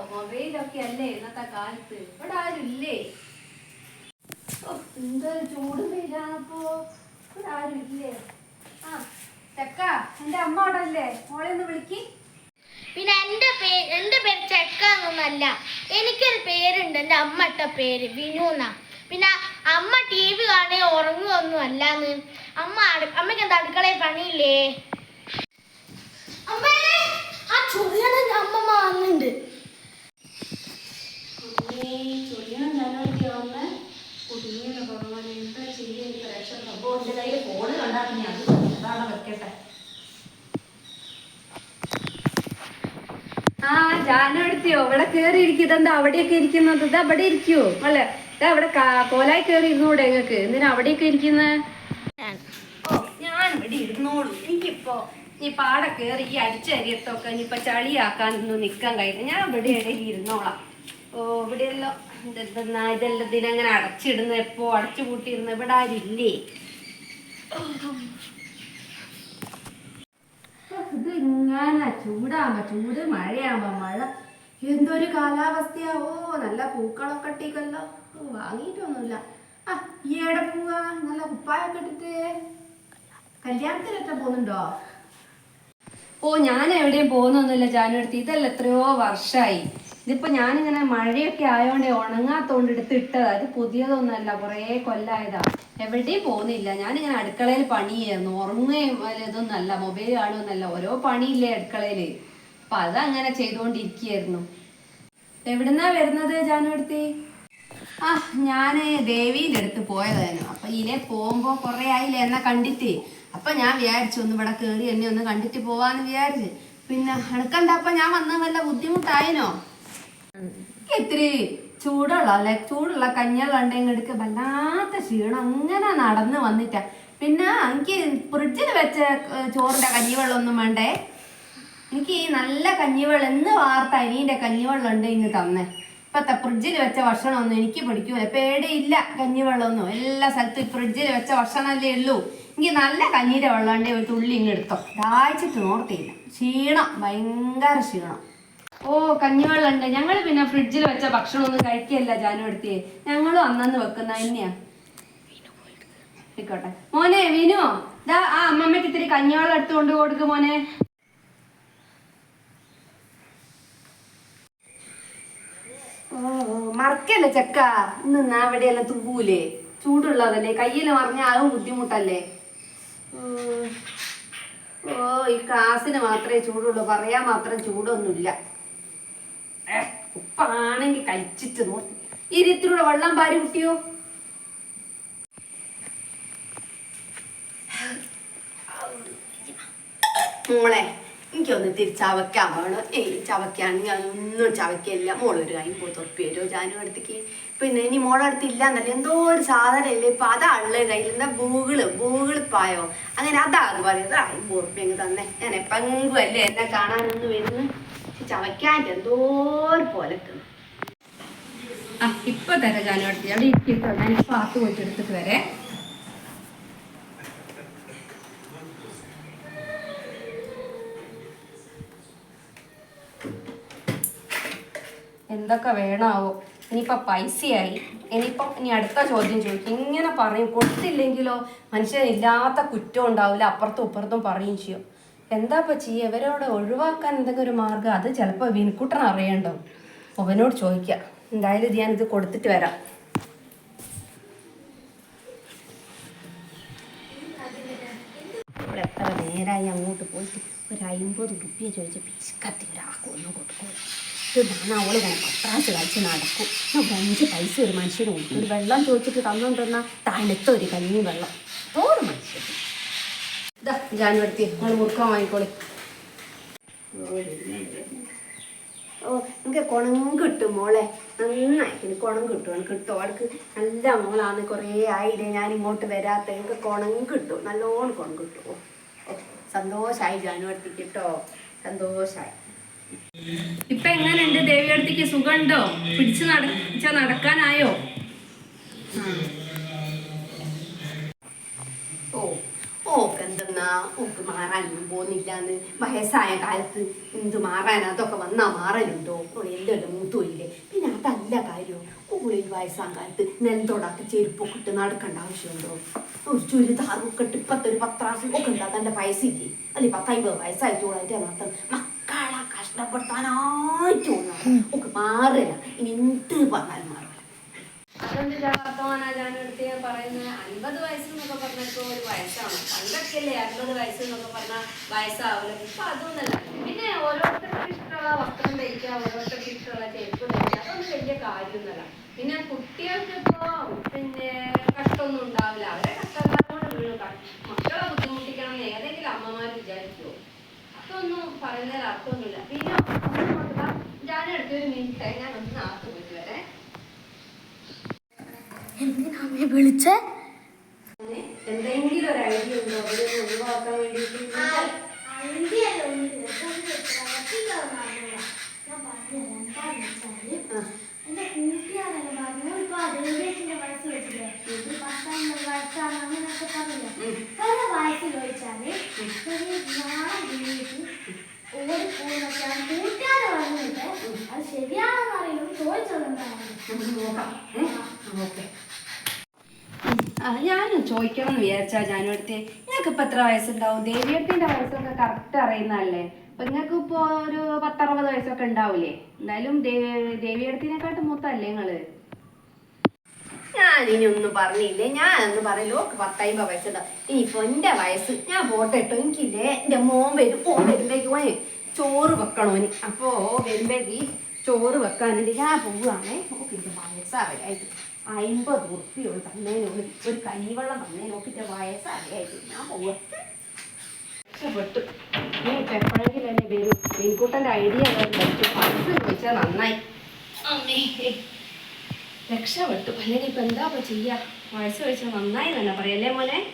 ഇന്നത്തെ കാലത്ത്? ഇവിടെ ഇല്ലേ? എന്താ ചൂട് വെയിലാണപ്പോ ഇവിടെ ഇല്ലേ? ആ ചക്ക എന്റെ അമ്മ അവിടെ അല്ലേ മോളെ ഒന്ന് വിളിക്ക്. പിന്നെ എന്റെ പേര് എന്റെ പേര് ചെക്കാന്നൊന്നല്ല എനിക്കൊരു പേരുണ്ട് എന്റെ അമ്മട്ട പേര് വിനു എന്നാ. പിന്നെ അമ്മ ടി വി കാണേ ഉറങ്ങുകയൊന്നും അല്ലാന്ന്. അമ്മ അമ്മയ്ക്ക് എന്താ അടുക്കളയിൽ പണിയില്ലേ അമ്മേ ആ ചൊറിയണ അമ്മമ്മ വന്നിട്ടുണ്ട് ഫോണ് കണ്ടാ പിന്നെ അത് അതാണ് വെക്കട്ടെ ആ ജാനു എടുത്തിയോ ഇവിടെ കേറി ഇരിക്കുന്നത് അവിടെയൊക്കെ ഇരിക്കുന്നത്? ഇത് അവിടെ ഇരിക്കുവോ അല്ലെ? ഇത് അവിടെ കോലായി കേറി ഇരുന്നൂടെ നിങ്ങക്ക് എന്തിനാ അവിടെയൊക്കെ ഇരിക്കുന്നത് ഞാൻ. ഇവിടെ ഇരുന്നോളൂ. എനിക്കിപ്പോ ഈ പാടെ കേറി ഈ അടിച്ചരിയത്തൊക്കെ ഇനിയിപ്പൊ ചളിയാക്കാനൊന്നും നിക്കാൻ കഴിയില്ല. ഞാൻ ഇവിടെ ഇടയിൽ ഇരുന്നോളാം. ഓ ഇവിടെയല്ലോ എന്താ ഇതെല്ലാം ഇതിനങ്ങനെ അടച്ചിടുന്ന? എപ്പോ അടച്ചു കൂട്ടിയിരുന്ന ഇവിടെ ആരില്ലേ? ഇങ്ങനെ ചൂടാകുമ്പോ ചൂട് മഴയാകുമ്പോ മഴ എന്തൊരു കാലാവസ്ഥയാ ഓ നല്ല പൂക്കളൊക്കെ ഇട്ടിക്കല്ലോ ഓ വാങ്ങിയിട്ടൊന്നുമില്ല. ആ ഈ എവിടെ പോവാ? നല്ല കുപ്പായൊക്കെ ഇട്ടിട്ട്. കല്യാണത്തിനൊക്കെ പോകുന്നുണ്ടോ? ഓ ഞാൻ എവിടെയും പോകുന്നൊന്നുമില്ല ജാനുവരത്തി ഇതല്ല എത്രയോ വർഷമായി ഇതിപ്പോ ഞാനിങ്ങനെ മഴയൊക്കെ ആയതുകൊണ്ട് ഉണങ്ങാത്തോണ്ട് എടുത്ത് ഇട്ടതാ. ഇത് പുതിയതൊന്നുമല്ല കുറേ കൊല്ലായതാ. എവിടെയും പോകുന്നില്ല. ഞാനിങ്ങനെ അടുക്കളയിൽ പണി ചെയ്യായിരുന്നു ഉറങ്ങുകയും ഇതൊന്നും ഇതൊന്നല്ല മൊബൈൽ കാണുമെന്നല്ല ഓരോ പണിയില്ലേ അടുക്കളയിൽ. അപ്പൊ അതങ്ങനെ ചെയ്തുകൊണ്ടിരിക്കുകയായിരുന്നു എവിടുന്നാ വരുന്നത് ജാനുവടുത്തി? ആ ഞാൻ ദേവിയുടെ അടുത്ത് പോയതായിരുന്നു. അപ്പൊ ഇതിലെ പോകുമ്പോ കുറെ ആയില്ലേ എന്നെ കണ്ടിട്ട്. അപ്പൊ ഞാൻ വിചാരിച്ചു ഒന്ന് ഇവിടെ കേറി എന്നെ ഒന്ന് കണ്ടിട്ട് പോവാന്ന് വിചാരിച്ചു. പിന്നെ അണക്കണ്ടപ്പ ഞാൻ വന്ന വല്ല ബുദ്ധിമുട്ടായിനോ? ഇത്തിരി ചൂടുള്ള അല്ലെ? ചൂടുള്ള കഞ്ഞിവെള്ളം ഉണ്ടെങ്കിൽ എടുക്ക വല്ലാത്ത ക്ഷീണം. അങ്ങനെ നടന്ന് വന്നിട്ടാ. പിന്നെ എനിക്ക് ഫ്രിഡ്ജിൽ വെച്ച ചോറിന്റെ കഞ്ഞിവെള്ളം ഒന്നും വേണ്ടേ? എനിക്ക് ഈ നല്ല കഞ്ഞിവെള്ളം എന്ന് വാർത്ത അനിയന്റെ കഞ്ഞിവെള്ളം ഉണ്ട് ഇങ്ങ് തന്നെ. ഇപ്പത്തെ ഫ്രിഡ്ജിൽ വെച്ച ഭക്ഷണമൊന്നും എനിക്ക് പിടിക്കൂല. പേടിയില്ല കഞ്ഞിവെള്ളമൊന്നും. എല്ലാ സ്ഥലത്തും ഫ്രിഡ്ജിൽ വെച്ച ഭക്ഷണമല്ലേ ഉള്ളൂ. എനിക്ക് നല്ല കഞ്ഞീന്റെ വെള്ളം ഉണ്ടെങ്കിൽ ഒരു തുള്ളി ഇങ്ങ് എടുത്തോ. ദാഹിച്ചിട്ട് നോർത്തിയില്ല ക്ഷീണം. ഭയങ്കര ക്ഷീണം. ഓ കഞ്ഞിവെള്ളം ഉണ്ട് ഞങ്ങൾ പിന്നെ ഫ്രിഡ്ജിൽ വെച്ച ഭക്ഷണമൊന്നും കഴിക്കല്ല ജാനു എടുത്തി ഞങ്ങളും അന്നന്ന് വെക്കുന്ന തന്നെയാ. ആയിക്കോട്ടെ. മോനെ വിനു ദാ ആ അമ്മമ്മക്ക് ഇത്തിരി കഞ്ഞിവെള്ളം എടുത്തു കൊണ്ട് കൊടുക്ക് മോനെ. ഓ മറക്കല്ലേ ചെക്ക? ഇന്ന് എവിടെയെല്ലാം തുവൂലേ? ചൂടുള്ളതല്ലേ? കയ്യിൽ മറിഞ്ഞ അതും ബുദ്ധിമുട്ടല്ലേ? ഓ ഈ ക്ലാസ്സിന് മാത്രമേ ചൂടുള്ളൂ. പറയാൻ മാത്രം ചൂടൊന്നുമില്ല. ഉപ്പാണെങ്കിൽ കഴിച്ചിട്ട് നോക്കി ഇരുത്തിലൂടെ വെള്ളം പാരി കുട്ടിയോ? മോളെ എനിക്കൊന്ന് തിരിച്ചവയ്ക്കാൻ വേണം ഏയ് ചവയ്ക്കാണെങ്കിൽ അതൊന്നും ചവയ്ക്കില്ല മോളൊരു കൈ പോത്തുറപ്പി വരുമോ ജാനു അടുത്തേക്ക്? പിന്നെ ഇനി മോളെ അടുത്ത് ഇല്ല എന്നല്ലേ എന്തോ ഒരു സാധനം ഇല്ലേ ഇപ്പൊ? അതാ ഉള്ളത് കയ്യിൽ എന്താ ബൂഗിൾ പായോ അങ്ങനെ അതാന്ന് അത് പറയുന്നത്. ഉറുപ്പ്യ അങ്ങ് തന്നെ. ഞാൻ എപ്പെങ്കിലും അല്ലേ? എന്നെ കാണാനൊന്നും വരുന്നു? ചവയ്ക്കാൻ എന്തോ പോലെ ഇപ്പൊ തരാം ഞാൻ അവിടെ ഇരിക്കട്ടോ ഞാൻ ഇപ്പൊ ആത്ത് പോയിട്ട് എടുത്തിട്ട് വരെ. എന്തൊക്കെ വേണാവോ. ഇനിയിപ്പോ പൈസയായി. ഇനിയിപ്പം ഇനി അടുത്ത ചോദ്യം ചോദിക്കും. ഇങ്ങനെ പറയും. കൊടുത്തില്ലെങ്കിലോ മനുഷ്യനില്ലാത്ത കുറ്റം ഉണ്ടാവില്ല. അപ്പുറത്തും ഇപ്പുറത്തും പറയും ചെയ്യും. എന്താ ഇപ്പൊ ചെയ്യുക ഇവരോട് ഒഴിവാക്കാൻ എന്തെങ്കിലും ഒരു മാർഗം അത് ചിലപ്പോൾ വിൻകുട്ടൻ അറിയണ്ടോ അവനോട് ചോദിക്ക. എന്തായാലും ഞാൻ ഇത് കൊടുത്തിട്ട് വരാം. എത്ര നേരമായി അങ്ങോട്ട് പോയിട്ട് ഒരു അമ്പത് റുപ്യ ചോദിച്ച പിശുക്കത്തി ഒരാൾക്കും ഒന്നും ഇതാണ് ഇങ്ങനെ പത്രാശ് കളിച്ച് നടക്കും. അഞ്ച് പൈസ ഒരു മനുഷ്യന് കൊടുക്കും. ഒരു വെള്ളം ചോദിച്ചിട്ട് തന്നോണ്ടിരുന്ന തണുത്ത ഒരു കഞ്ഞി വെള്ളം. തോറും മനുഷ്യൻ ഇതാ ജാനുവടുത്തി നിങ്ങൾ മുറുക്കാൻ ഓ എനിക്ക് കുണം കിട്ടും മോളെ. നന്നായിട്ട് കുണം കിട്ടും. എനിക്ക് കിട്ടും. അവൾക്ക് നല്ല മോളാണ് കുറേ ആയില്ലേ ഞാൻ ഇങ്ങോട്ട് വരാത്ത. എനിക്ക് കുണം കിട്ടും. നല്ലോണം കുണം കിട്ടും. ഓ, സന്തോഷായി ജാനുവടുത്തിക്ക് കിട്ടോ. സന്തോഷായി. ഇപ്പൊ എങ്ങനെയുണ്ട്? ദേവിയടുത്തേക്ക് സുഖമുണ്ടോ? പിടിച്ചു നടച്ച നടക്കാനായോ? ഓ എന്തെന്നാ ഓക്ക് മാറാനൊന്നും പോകുന്നില്ലാന്ന്? വയസ്സായ കാലത്ത് എന്ത് മാറാനാ? അതൊക്കെ വന്നാ മാറലുണ്ടോ? ഓ എല്ലാം മൂത്തുമില്ലേ പിന്നെ അതല്ല കാര്യം. കാര്യവും വയസ്സാം കാലത്ത് നെൽതൊടാക്കി ചെരുപ്പൊക്കെ ഇട്ട് നടക്കേണ്ട ആവശ്യമുണ്ടോ? ഒരു ചുരിദാറൊക്കെ ഇട്ട് ഇപ്പത്തെ ഒരു പത്രാസം ഒക്കെ ഉണ്ടാ? തന്റെ പൈസ ഇല്ലേ അല്ലെ പത്തൈമ്പത് വയസ്സായിട്ടോളായിട്ട് നടത്തണം മക്കളെ കഷ്ടപ്പെടുത്താനായിട്ട് ഒക്കെ മാറില്ല ഇനി എന്ത് പറഞ്ഞാലും മാറില്ല അതുകൊണ്ട് വർത്തമാനാ ഞാൻ എടുത്ത് ഞാൻ പറയുന്നത് അൻപത് വയസ്സ് എന്നൊക്കെ പറഞ്ഞാൽ ഇപ്പൊ ഒരു വയസ്സാണ്. പണ്ടൊക്കെയല്ലേ അൻപത് വയസ്സ് എന്നൊക്കെ പറഞ്ഞാൽ വയസ്സാവില്ല ഇപ്പൊ അതൊന്നല്ല. പിന്നെ ഓരോരുത്തർക്ക് ഇഷ്ടമുള്ള വസ്ത്രം ധരിക്കുക ഓരോരുത്തർക്ക് ഇഷ്ടമുള്ള ചെരുപ്പ് ധരിക്കുക അതൊന്നും വലിയ കാര്യമൊന്നുമല്ല. പിന്നെ കുട്ടികൾക്ക് ഇപ്പോ പിന്നെ കഷ്ടമൊന്നും ഉണ്ടാവില്ല. അവരെ കഷ്ടക്കാരോട് വീണ്ടും മക്കളെ ബുദ്ധിമുട്ടിക്കണം ഏതെങ്കിലും അമ്മമാർ വിചാരിക്കുമോ അതൊന്നും പറയുന്നതിൽ അർത്ഥമൊന്നുമില്ല. പിന്നെ ഞാൻ എടുത്തൊരു മിനിറ്റ്. ഞാൻ ഒന്ന് നാത്തു പോയിട്ട് വരെ വിളിച്ചേ? എന്തെങ്കിലും ഒരു ഐഡിയ ഉണ്ടോ? അവരെ ഒഴിവാക്കാൻ വേണ്ടിയിട്ട്. എന്റെ കൂട്ടുകാരൊക്കെ പറഞ്ഞു. ഇപ്പൊ അതിന്റെ വയസ്സ് വെച്ചില്ലേ? പത്തൊമ്പത് വയസ്സാണ് അങ്ങനെയൊക്കെ പറഞ്ഞില്ല. പല വയസ്സിൽ ഒരു നാളെ ഓടിപ്പോന്നൊക്കെയാണ് കൂട്ടുകാര് പറഞ്ഞിട്ട് അത് ശരിയാണെന്ന് അറിയുമ്പോൾ നമുക്ക് നോക്കാം. ഓക്കേ. ആ ഞാൻ ചോദിക്കണം എന്ന് വിചാരിച്ചാ ഞാനടുത്ത് നിങ്ങൾക്ക് ഇപ്പൊ എത്ര വയസ്സുണ്ടാവും? ദേവിയത്തിന്റെ വയസ്സൊക്കെ കറക്റ്റ് അറിയുന്നതല്ലേ? അപ്പൊ നിങ്ങൾക്ക് ഇപ്പോ ഒരു പത്തറുപത് വയസ്സൊക്കെ ഉണ്ടാവില്ലേ എന്തായാലും ദേവിയടത്തിനെക്കാട്ട് മൂത്തല്ലേ നിങ്ങൾ? ഞാൻ ഇനി ഒന്നും പറഞ്ഞില്ലേ? ഞാൻ ഒന്ന് പറയലോ പത്തൈമ്പത് വയസ്സുണ്ടാവും ഇനിയിപ്പോ എന്റെ വയസ്സ്. ഞാൻ പോട്ടെ കേട്ടോ എനിക്കില്ലേ എന്റെ മോൻ വരും മോൻ വരുമ്പേക്ക് ഓന് ചോറ് അപ്പോ വരുമ്പേക്ക് ചോറ് വെക്കാനുണ്ട്. ഞാൻ പോവുകയാണേ. നോക്കിന്റെ വയസ്സറിയായിട്ട് അമ്പത് ഉറുപ്പിയോട് തന്നേനോട് ഒരു കഞ്ഞിവെള്ളം തന്നേ നോക്കിന്റെ വയസ്സറിയായിട്ട് ഞാൻ പോവുക. രക്ഷപ്പെട്ടു നീ ഇപ്പൊ എപ്പോഴെങ്കിലും വരൂ മീൻകൂട്ടന്റെ ഐഡിയ ചോദിച്ചാൽ നന്നായി. അമ്മേ. രക്ഷപ്പെട്ടു. അല്ലെങ്കിൽ ഇപ്പൊ എന്താ ചെയ്യുക ചെയ്യാ? വയസ്സ് ചോദിച്ചാൽ നന്നായി തന്നെ പറയല്ലേ മോനെ?